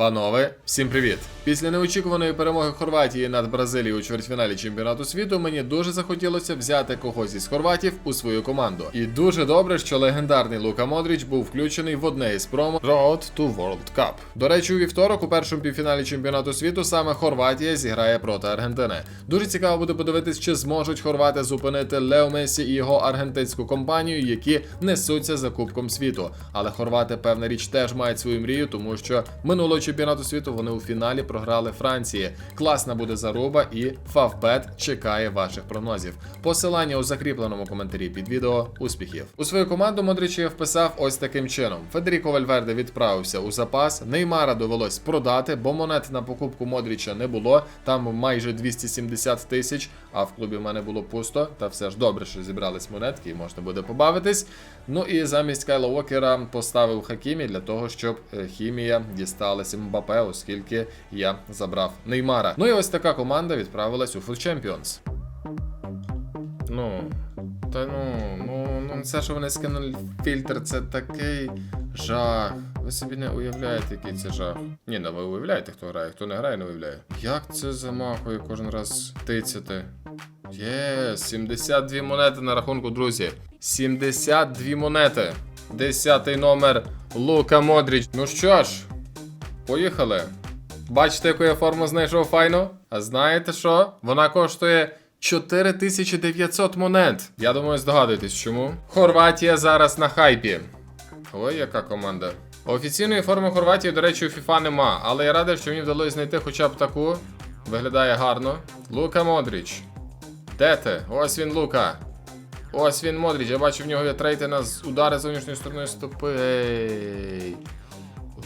Панове, всім привіт! Після неочікуваної перемоги Хорватії над Бразилією у чвертьфіналі чемпіонату світу мені дуже захотілося взяти когось із хорватів у свою команду. І дуже добре, що легендарний Лука Модріч був включений в одне із промо Road to World Cup. До речі, у вівторок у першому півфіналі чемпіонату світу саме Хорватія зіграє проти Аргентини. Дуже цікаво буде подивитись, чи зможуть хорвати зупинити Лео Месі і його аргентинську компанію, які несуться за Кубком світу. Але хорвати, певна річ, теж мають свою мрію, тому що минулого чемпіонату світу вони у фіналі програли Франції. Класна буде заруба, і Фавбет чекає ваших прогнозів. Посилання у закріпленому коментарі під відео. Успіхів у свою команду Модрич я вписав ось таким чином: Федеріко Вальверде відправився у запас. Неймара довелось продати, бо монет на покупку Модріча не було. Там майже 270 тисяч. А в клубі в мене було пусто. Та все ж добре, що зібрались монетки, і можна буде побавитись. Ну і замість Кайла Уокера поставив Хакімі для того, щоб е, хімія дісталась Мбапе, оскільки я забрав Неймара. Ну і ось така команда відправилась у Food Champions. Ну. Та ну, ну, ну це, що вони скинули фільтр, це такий жах. Ви собі не уявляєте, який це жах. Ні, ну ви уявляєте, хто грає, хто не грає, не уявляє. Як це замахує кожен раз тицяти? Є, 72 монети на рахунку, друзі. 72 монети. Десятий номер Лука Модріч. Ну що ж, поїхали. Бачите, яку я форму знайшов файну? А знаєте що? Вона коштує 4900 монет. Я думаю, здогадуєтесь чому. Хорватія зараз на хайпі. Ой, яка команда. Офіційної форми Хорватії, до речі, у FIFA нема, але я радий, що мені вдалося знайти хоча б таку. Виглядає гарно. Лука Модріч. Де ти? Ось він Лука. Ось він Модріч. Я бачу в нього є трейти на з- удари зовнішньої сторони стопи.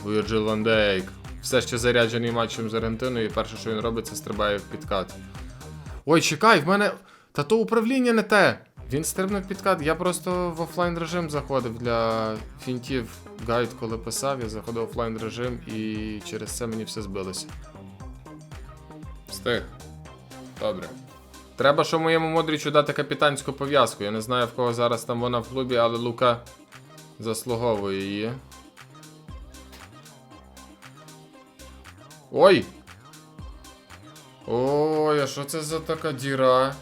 Вірджил Ван Дейк. Все ще заряджений матчем з Аргентиною, і перше, що він робить, це стрибає в підкат. Ой, чекай, в мене. Та то управління не те. Він стрибнув підкат. Я просто в офлайн режим заходив для фінтів гайд, коли писав, я заходив в офлайн режим і через це мені все збилося. Встиг. Добре. Треба, що моєму Модрічу дати капітанську пов'язку. Я не знаю, в кого зараз там вона в клубі, але Лука заслуговує її. Ой! Ой, а що це за така діра?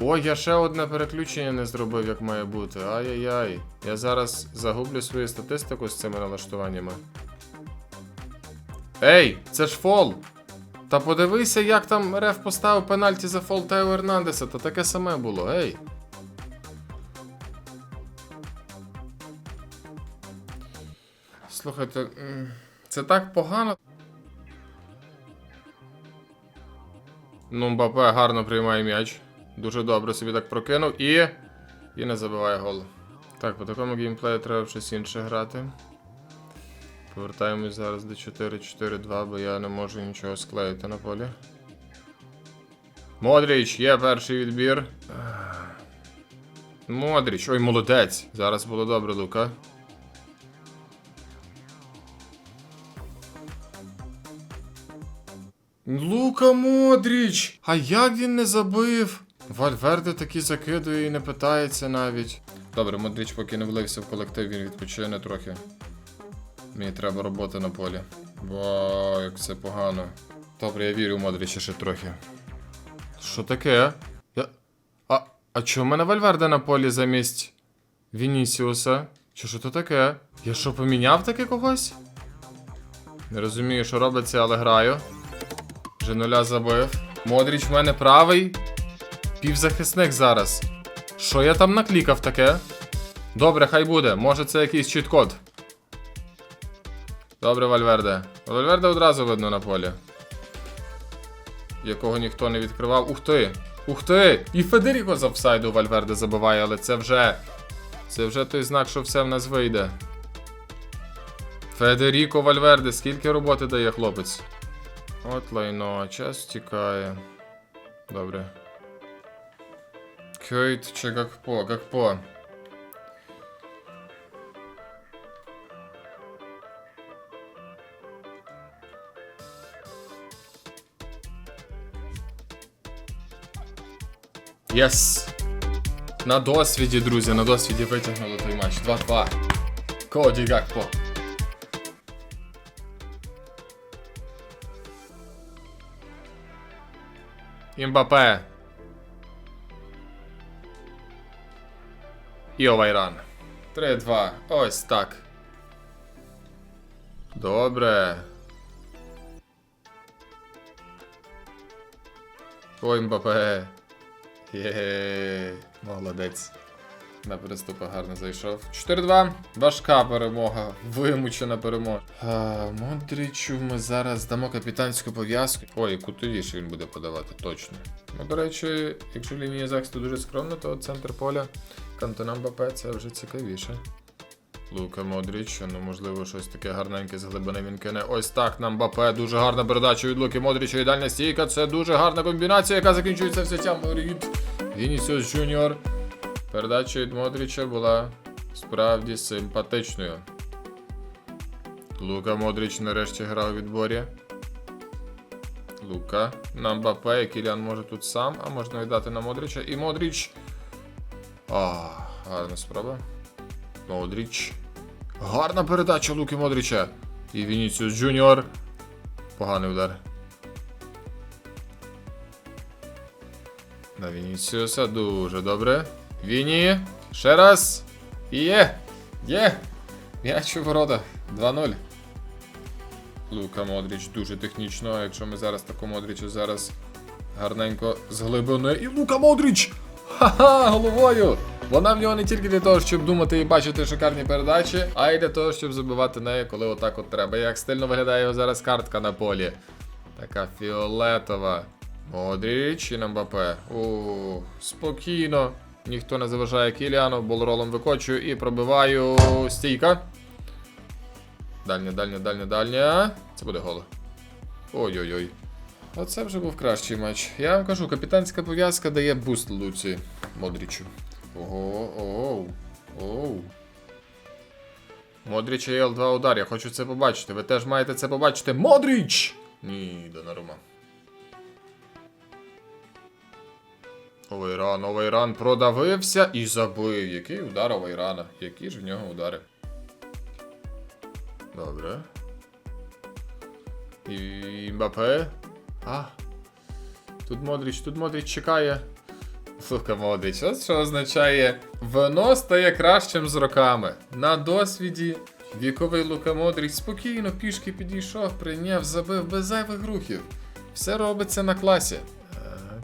Ой, я ще одне переключення не зробив, як має бути. Ай-яй-яй. Я зараз загублю свою статистику з цими налаштуваннями. Ей, це ж фол! Та подивися, як там Реф поставив пенальті за фол Тео Ернандеса, та таке саме було, ей. Слухайте, це так погано. Ну, Мбапе гарно приймає м'яч. Дуже добре собі так прокинув і. І не забиває гол. Так, по такому геймплею треба щось інше грати. Повертаємось зараз до 4-4-2, бо я не можу нічого склеїти на полі. Модріч, є перший відбір. Модріч, ой, молодець. Зараз було добре, Лука. Лука Модріч! А як він не забив? Вальверде таки закидує і не питається навіть. Добре, Модріч поки не влився в колектив, він відпочине трохи. Мені треба роботи на полі. Вау, як це погано. Добре, я вірю в Модріча ще трохи. Що таке? Я... А, а чому в мене Вальверде на полі замість Вінісіуса? Чи що то таке? Я що, поміняв таки когось? Не розумію, що робиться, але граю. Вже нуля забив. Модріч в мене правий. Півзахисник зараз. Що я там наклікав таке? Добре, хай буде. Може це якийсь чіт-код. Добре, Вальверде. Вальверде одразу видно на полі. Якого ніхто не відкривав. Ух ти! Ух ти! І Федеріко з офсайду Вальверде забиває, але це вже. Це вже той знак, що все в нас вийде. Федеріко Вальверде, скільки роботи дає хлопець? От лайно, час тікає. Добре. Кейт чи Гакпо? Гакпо. Єс! На досвіді, друзі, на досвіді витягнули той матч. 2-2. Коді Гакпо. Імбапе. І Овайран. 3-2. Ось так. Добре. Ой, Мбапе. Є. Молодець. На переступи гарно зайшов. 4-2. Важка перемога. Вимучена перемога. А, Модричу ми зараз дамо капітанську пов'язку. Ой, кутовіше він буде подавати, точно. Ну, до речі, якщо лінія захисту дуже скромна, то центр поля Кантона Мбапе це вже цікавіше. Лука Модріч, ну можливо, щось таке гарненьке з глибини він кине. Ось так на Мбапе. Дуже гарна передача від Луки Модріча. Ідеальна стійка. Це дуже гарна комбінація, яка закінчується взяттям воріт. Вінісіус Джуніор. Передача від Модріча була справді симпатичною. Лука Модріч нарешті грав у відборі. Лука. На Мбапе, і Кіліан може тут сам, а можна віддати на Модріча. І Модріч. А, гарна спроба. Модріч. Гарна передача Луки Модріча. І Вініціус Джуніор. Поганий удар. На Вінісіуса дуже добре. Віні. Ще раз. І є. Є. М'яч ворота. 2-0. Лука Модріч дуже технічно. Якщо ми зараз таку Модрічу зараз гарненько з. І Лука Модріч! Ха-ха, головою! Вона в нього не тільки для того, щоб думати і бачити шикарні передачі, а й для того, щоб забивати нею, коли отак от треба. Як стильно виглядає його зараз картка на полі. Така фіолетова. Модріч і на Мбапе. О, спокійно. Ніхто не заважає Кіліану, болролом викочую і пробиваю стійка. Дальня, дальня, дальня, дальня. Це буде гол. Ой-ой-ой. Оце вже був кращий матч. Я вам кажу, капітанська пов'язка дає буст Луці Модрічу. Ого, оу, оу. Модріч і Л2 удар. Я хочу це побачити. Ви теж маєте це побачити. Модріч! Ні, Донарума. Овейран, Овейран продавився і забив. Який удар Овейрана? Які ж в нього удари? Добре. І Мбапе. А. Тут Модріч, тут Модріч чекає. Лука Модріч, ось що означає. Воно стає кращим з роками. На досвіді віковий Лука Модріч спокійно пішки підійшов, прийняв, забив без зайвих рухів. Все робиться на класі.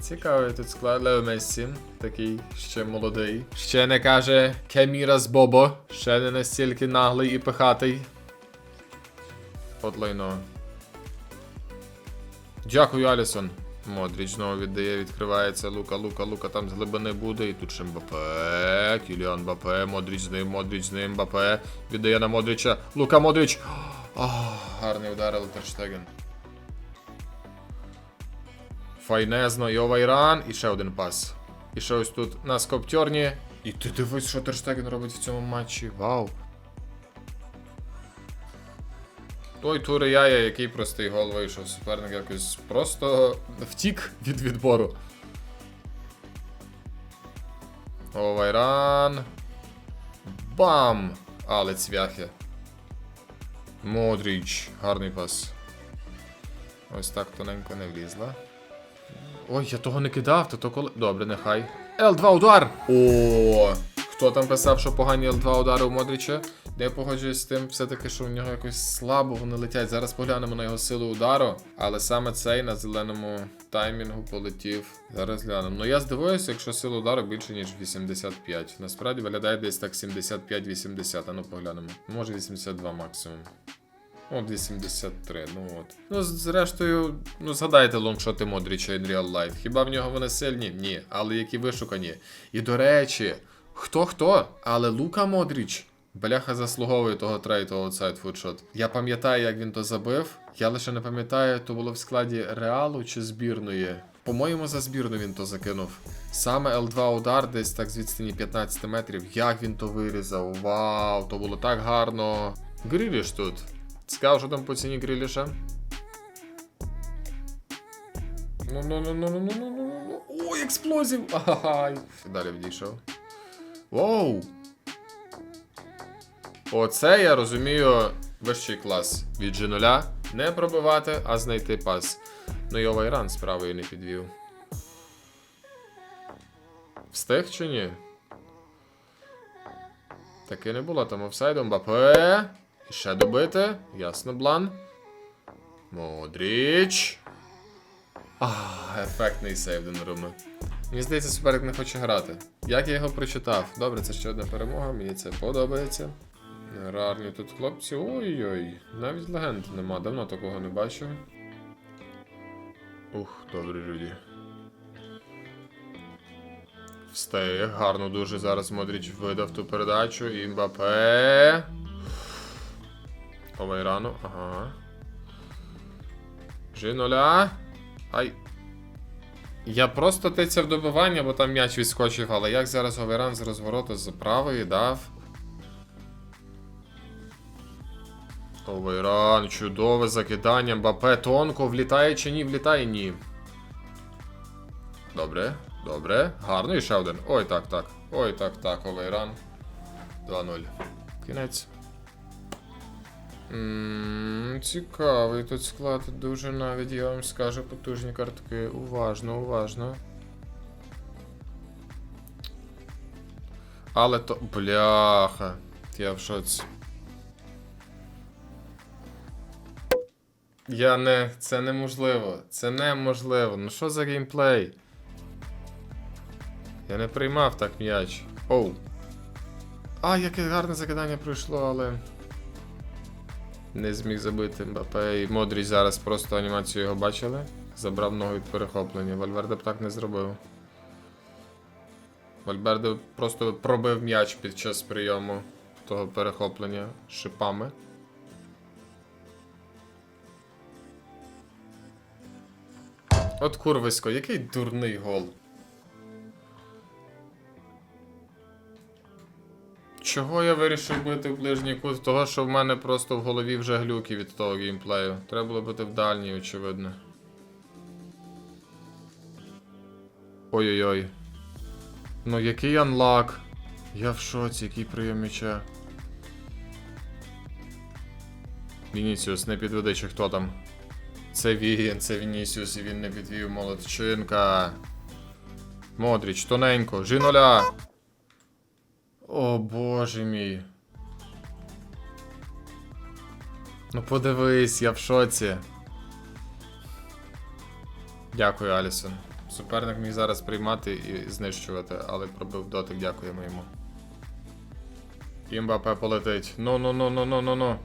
Цікавий тут склад Лео Мессі, такий ще молодий. Ще не каже Кеміра з Бобо, ще не настільки наглий і пихатий. От лайно. Дякую, Алісон. Модріч знову віддає, відкривається Лука, Лука, Лука там з глибини буде. І тут ще Мбапе, Кіліан Мбапе, Модріч з ним, Модріч з ним, Мбапе. Віддає на Модріча. Лука Модріч. Ах, гарний удар, Терштеген. Файнезно, Йовайран. І ще один пас. І ще ось тут на скоптьорні. І ти дивись, що Терштеген робить в цьому матчі. Вау. Той Туре Яя, який простий гол вийшов. Суперник якось просто втік від відбору. Овайран. Бам! Але цвяхи. Модріч. Гарний пас. Ось так тоненько не влізла. Ой, я того не кидав, то то коли. Добре, нехай. Л2 удар! О! Хто там писав, що погані Л2 удари у Модріча? Я погоджуюсь з тим, все-таки, що у нього якось слабо вони летять. Зараз поглянемо на його силу удару, але саме цей на зеленому таймінгу полетів. Зараз глянемо. Ну я здивуюся, якщо сила удару більше, ніж 85. Насправді виглядає десь так 75-80. А ну поглянемо. Може 82 максимум. От 83, ну от. Ну, зрештою, ну згадайте лонгшоти Модріча in real life. Хіба в нього вони сильні? Ні. Але які вишукані. І до речі, хто хто? Але Лука Модріч. Бляха заслуговує того третього сайт футшот. Я пам'ятаю, як він то забив. Я лише не пам'ятаю, то було в складі реалу чи збірної. По-моєму, за збірну він то закинув. Саме L2 удар, десь так з відстані 15 метрів. Як він то вирізав? Вау, то було так гарно. Гріліш тут. Цікаво, що там по ціні Гріліша. Ну ну ну ну ну ну ну ну ну Ой, експлозів! Ай. Далі відійшов. Воу! Оце я розумію вищий клас. Від G0 не пробивати, а знайти пас. Ну і Овайран з не підвів. Встиг чи ні? Таки не було там офсайду. Мбапе. Ще добити. Ясно, блан. Модріч. А, ефектний сейв Доноруми. Мені здається, суперник не хоче грати. Як я його прочитав? Добре, це ще одна перемога, мені це подобається. Рарні тут хлопці. Ой-ой, навіть легенд нема, давно такого не бачив. Ух, добре, люди. Встає, гарно дуже зараз Модріч видав ту передачу. І Мбапе. Овайрану, ага. Жиноля. Ай. Я просто тицяв добивання, бо там м'яч відскочив, але як зараз Оверан з розвороту з правої дав. Оверан, чудове закидання. Мбапе тонко влітає чи ні? Влітає ні. Добре, добре. Гарно і ще один. Ой, так, так. Ой, так, так, Оверан. 2-0. Кінець. Ммм, цікавий тут склад, дуже навіть, я вам скажу, потужні картки. Уважно, уважно. Але то. Бляха. Я в шоці. Я не. Це неможливо. Це неможливо. Ну що за геймплей? Я не приймав так м'яч. Оу. А, яке гарне закидання пройшло, але. Не зміг забити Мбапе і Модріч зараз просто анімацію його бачили. Забрав ногу від перехоплення. Вальверде б так не зробив. Вальверде просто пробив м'яч під час прийому того перехоплення шипами. От курвисько, який дурний гол. Чого я вирішив бити в ближній кут? Того, що в мене просто в голові вже глюки від того геймплею. Треба було бити в дальній, очевидно. Ой-ой-ой. Ну який анлак. Я в шоці, який прийом м'яча. Вінісіус, не підведи, чи хто там. Це він, це Вінісіус, і він не підвів молодчинка. Модріч, тоненько, жіноля. О боже мій. Ну подивись, я в шоці. Дякую, Алісон. Суперник міг зараз приймати і знищувати, але пробив дотик, дякуємо йому. І Мбапе полетить. Ну ну ну ну ну ну ну.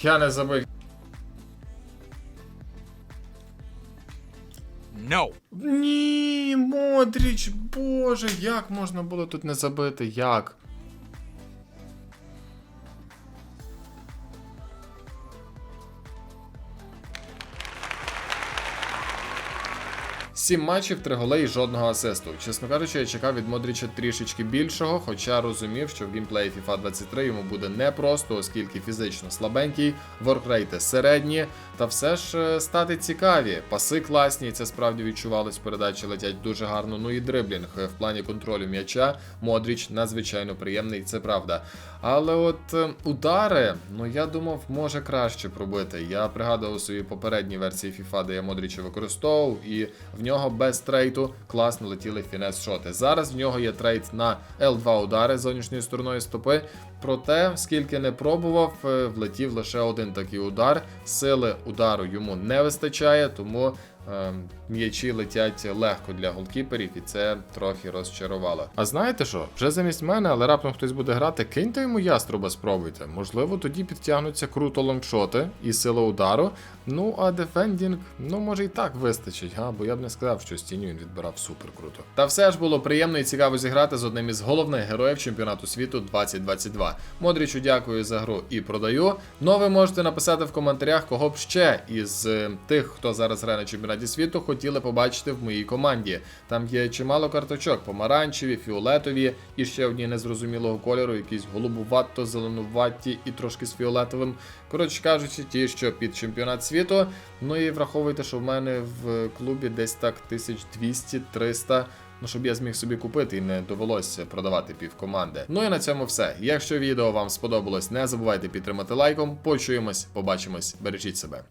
Я не забив. No. Ні, Модріч, боже, як можна було тут не забити? Як? Сім матчів, три голи і жодного асисту. Чесно кажучи, я чекав від Модріча трішечки більшого, хоча розумів, що в геймплеї FIFA 23 йому буде непросто, оскільки фізично слабенький, воркрейти середні, та все ж е, стати цікаві. Паси класні, це справді відчувалось. Передачі летять дуже гарно. Ну і дриблінг е, в плані контролю м'яча. Модріч надзвичайно приємний, це правда. Але от е, удари, ну я думав, може краще пробити. Я пригадував свої попередні версії FIFA, де я Модріча використовував, і в нього без трейту класно летіли фінес шоти. Зараз в нього є трейд на L2 удари з зовнішньою стороною стопи. Проте, скільки не пробував, е, влетів лише один такий удар. Сили удару йому не вистачає, тому м'ячі летять легко для голкіперів, і це трохи розчарувало. А знаєте що? Вже замість мене, але раптом хтось буде грати, киньте йому яструба, спробуйте. Можливо, тоді підтягнуться круто лонгшоти і сила удару. Ну а дефендінг, ну може і так вистачить, га? бо я б не сказав, що з тіню він відбирав супер круто. Та все ж було приємно і цікаво зіграти з одним із головних героїв чемпіонату світу 2022. Модрічу дякую за гру і продаю. Ну ви можете написати в коментарях, кого б ще із тих, хто зараз грає на чемпіонаті світу, хотіли побачити в моїй команді. Там є чимало карточок: помаранчеві, фіолетові і ще одні незрозумілого кольору, якісь голубувато, зеленуваті і трошки з фіолетовим. Коротше кажучи, ті, що під чемпіонат світу. Ну і враховуйте, що в мене в клубі десь так 1200-300. Ну, щоб я зміг собі купити і не довелося продавати півкоманди. Ну і на цьому все. Якщо відео вам сподобалось, не забувайте підтримати лайком. Почуємось, побачимось, бережіть себе.